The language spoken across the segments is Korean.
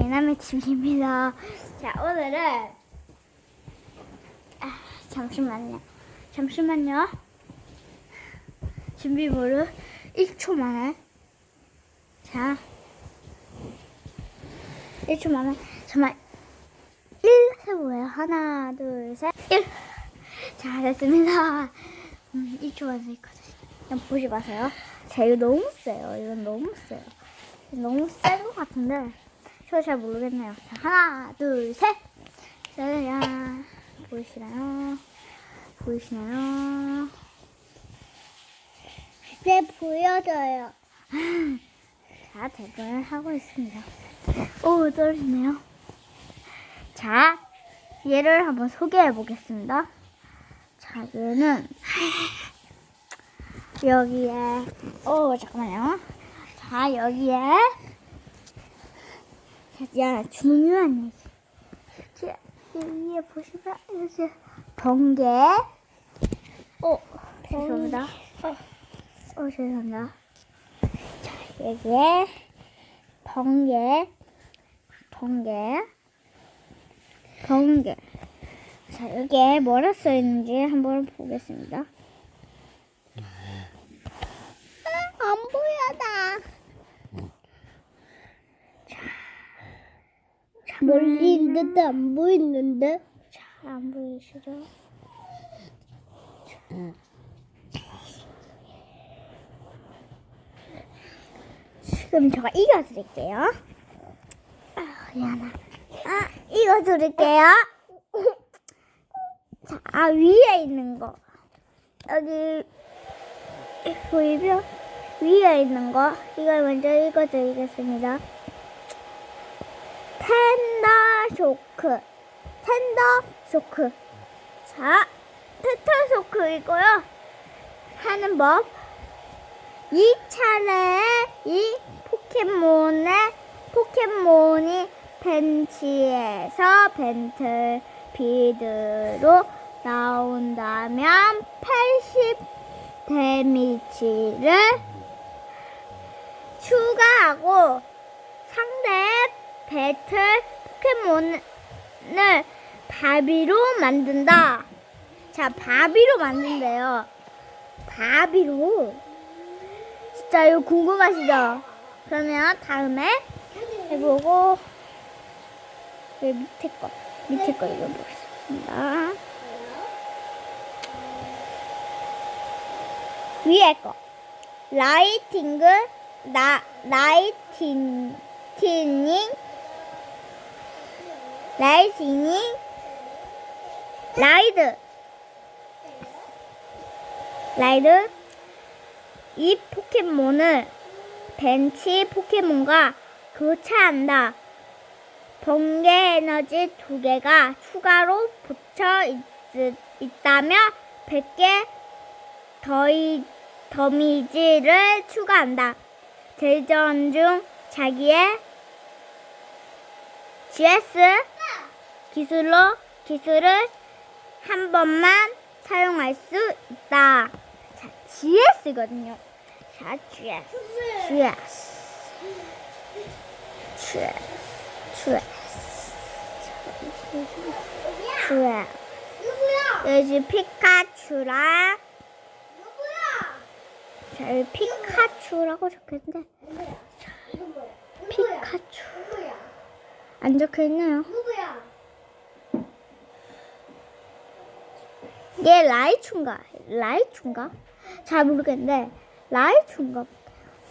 예남의 집입니다. 자, 오늘은 아, 잠시만요. 잠시만요. 준비물을 1초 만에 자 1초 만에 정말 1 세보예요. 하나, 둘, 셋, 1. 자, 됐습니다. 음, 1초 만에 있거든요. 그냥 보지 마세요. 자, 이거 너무 세요. 이건 너무 세요. 너무 센 것 같은데 저 잘 모르겠네요. 자, 하나, 둘, 셋. 짜잔. 보이시나요? 보이시나요? 네, 보여줘요. 자, 대본을 하고 있습니다. 오, 떨리네요. 자, 얘를 한번 소개해 보겠습니다. 자, 얘는 여기에, 오, 잠깐만요. 자, 여기에, 야, 중요한 얘기. 자, 여기에 보시면, 이렇게, 번개, 오, 죄송합니다. 어, 죄송합니다. 자, 여기에, 번개, 번개, 번개. 자, 여기에 뭐라 써 있는지 한번 보겠습니다. 안 보여다. 자, 멀리 있는데 안 보이는데? 자, 안 보이시죠? 지금 제가 읽어드릴게요. 아, 미안하. 아, 읽어드릴게요. 자, 아, 위에 있는 거. 여기, 보이죠? 위에 있는 거. 이걸 먼저 읽어드리겠습니다. 텐더 쇼크. 텐더 쇼크. 자, 텐더 쇼크이고요. 하는 법. 이 차례에 이 포켓몬의 포켓몬이 벤치에서 벤틀 비드로 나온다면 80 데미지를 추가하고 상대 배틀 포켓몬을 바비로 만든다. 자, 바비로 만든대요. 바비로. 진짜 이거 궁금하시죠? 그러면 다음에 해보고 그 밑에 거 밑에 거 읽어보겠습니다. 위에 거 라이팅그 나 라이팅 티닝 라이팅닝 라이드 라이드 이 포켓몬을 벤치 포켓몬과 교차한다. 번개 에너지 두 개가 추가로 붙여 있, 있다면 100개 더이 더미지를 추가한다. 대전 중 자기의 GS 기술로 기술을 한 번만 사용할 수 있다. 자, GS거든요. 자, GS. GS. GS. GS. GS. 여기 피카츄라. 자, 여기 피카츄라고 적혀있는데. 자, 피카츄. 안 적혀 있네요. 누구야? 얘 라이츄인가? 라이츄인가? 잘 모르겠는데 라이츄인가?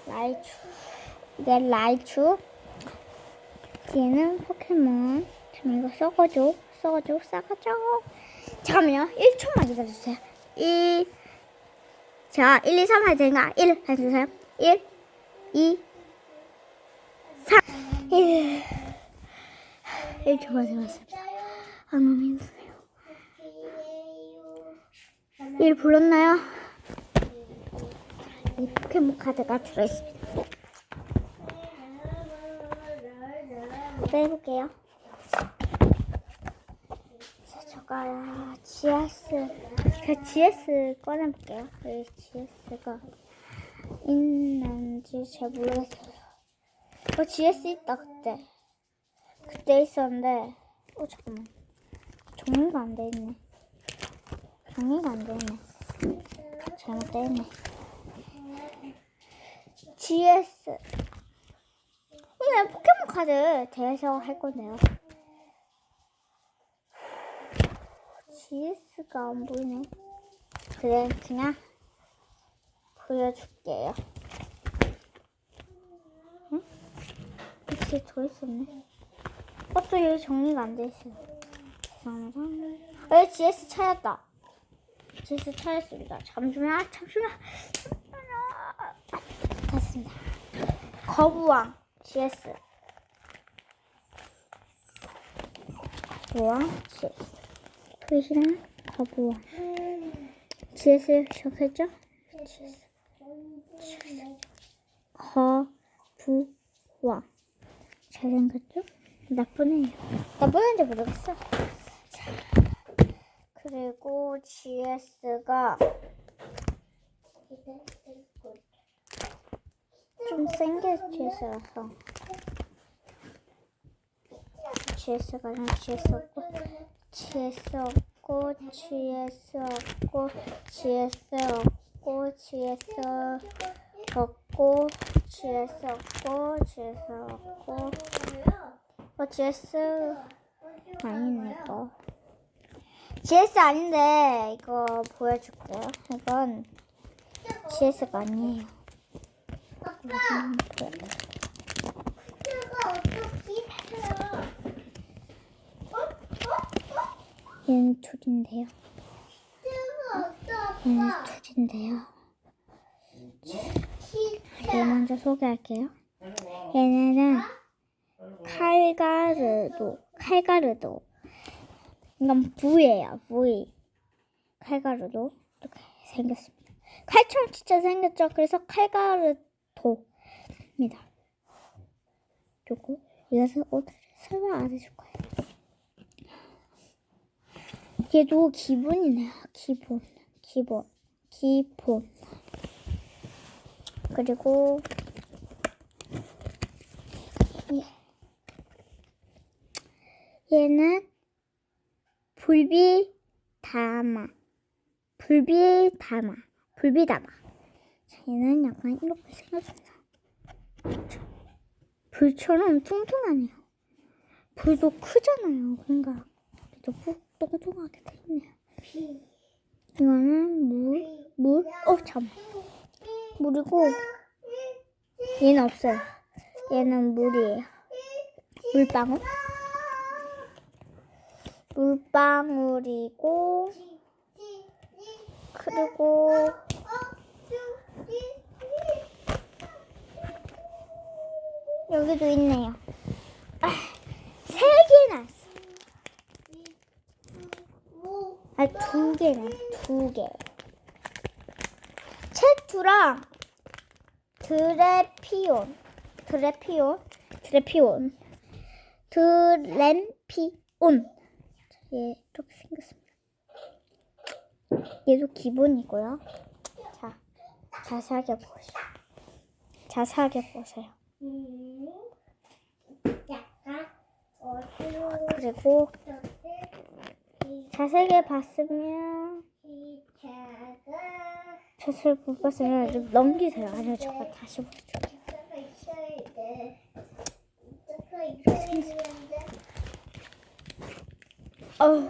라이츄 이게 라이츄 얘는 포켓몬 지금 이거 썩어줘 썩어줘 썩어줘 잠깐만요 1초만 기다려주세요 1 자, 1, 2, 3할 테니까 1 해주세요 1 2 3 1 1초만 기다렸습니다 아 너무 힘드네요 1 불렀나요? 이 포켓몬 카드가 들어있습니다. 빼볼게요. 자, 제가 GS, 제가 GS 꺼내볼게요. 여기 GS가 있는지 잘 모르겠어요. 어, GS 있다, 그때. 그때 있었는데 어 잠깐만. 정리가 안 돼 있네. 정리가 안 돼 있네. 잘못 돼 있네. GS 오늘 포켓몬 카드 대회에서 할 건데요. GS가 안 보이네. 그래 그냥 보여줄게요. 응? 혹시 더 있었네 어, 또 여기 정리가 안 돼 있어요. 죄송합니다. 어, GS 찾았다. GS 찾았습니다. 잠시만, 잠시만. 됐습니다. 거부왕 GS. 거부왕 GS. 표시랑 거부왕. GS 시작했죠? GS. 거부왕. 잘생겼죠? 나쁜 애예요. 나쁜 애인지 모르겠어. 자, 그리고 GS가 좀 센게 GS라서 GS가 좀 GS 없고 GS 없고 GS 없고 GS 없고 GS 없고 GS 없고 GS 없고 어, GS 아니네 이거. GS 아닌데 이거 보여줄게요. 이건 GS가 아니에요. 보여- 얘는 둘인데요. 얘는 둘인데요. 얘 먼저 소개할게요. 얘네는 칼가르도, 칼가르도. 이건 부예요, 부이. 칼가르도 이렇게 생겼습니다. 칼처럼 진짜 생겼죠? 그래서 칼가르도입니다. 그리고 이것은 오늘 설명 안 해줄 거예요. 얘도 기본이네요. 기본, 기본, 기본. 그리고 얘는 불비 다마 불비 다마 불비 다마 얘는 약간 이렇게 생겼습니다. 불처럼 뚱뚱하네요. 불도 크잖아요 그러니까 또푹 뚱뚱하게 돼 있네요. 이거는 물, 물, 어, 잠 물이고, 얘는 없어요. 얘는 물이에요. 물방울. 물방울이고, 그리고, 여기도 있네요. 아, 세 개나 있어. 아, 두 개네, 두 개. 채투랑 드레피온, 드레피온, 드레피온, 드램피온. 얘 이렇게 생겼습니다. 얘도 기본이고요. 자, 자세하게 보세요. 자세하게 보세요. 그리고 자세하게 봤으면 자세히 못 봤으면 좀 넘기세요. 아니요, 제가 다시 보여줄게요. 어우,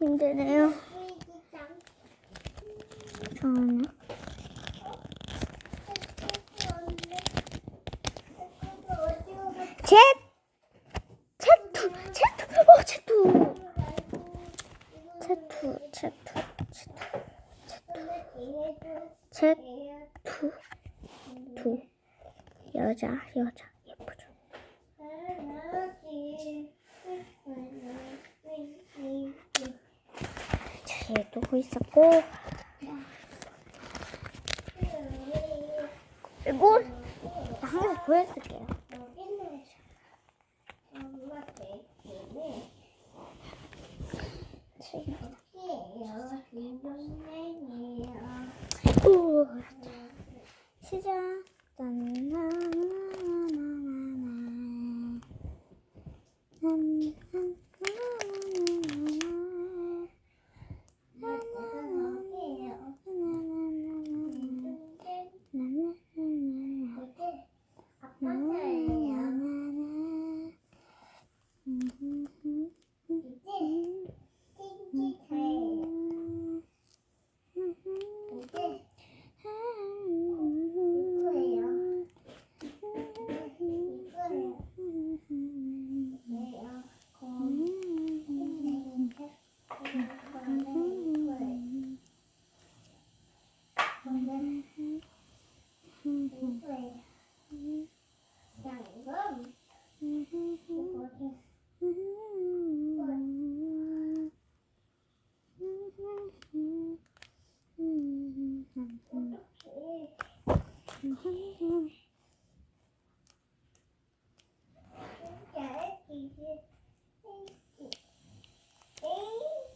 힘드네요. 잠깐만요. jet! 제투! 제투! 어, 제투! 제투, 제투, 제투. 제투. 두. 여자, 여자. 예쁘죠? 자, 얘도 있었고. 그리고, 한번 보여줄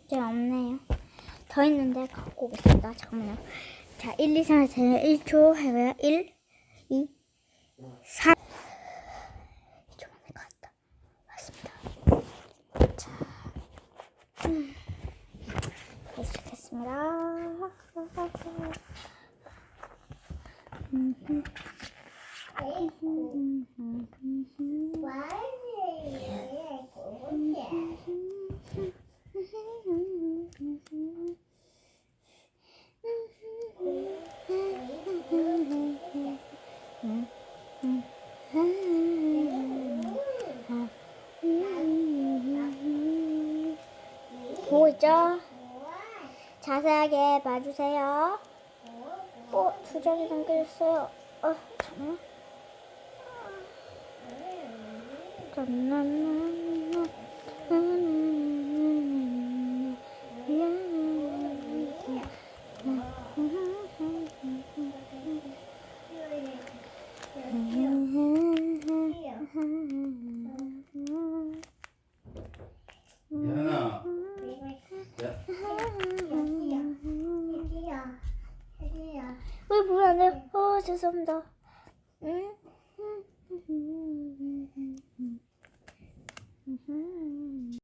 이제 없네요. 더 있는데 갖고 오겠습니다. 잠깐만요. 자, 1, 2, 3, 4, 1초 해봐요. 1, 2, 3. 2초 만에 갔다. 왔습니다. 자, 음. 네, 시작했습니다. 보고 있죠? 자세하게 봐주세요. 어, 두 장이 남겨졌어요. 어, 잠깐만. 예은아, 야, 왜 보면 안 돼요? 어,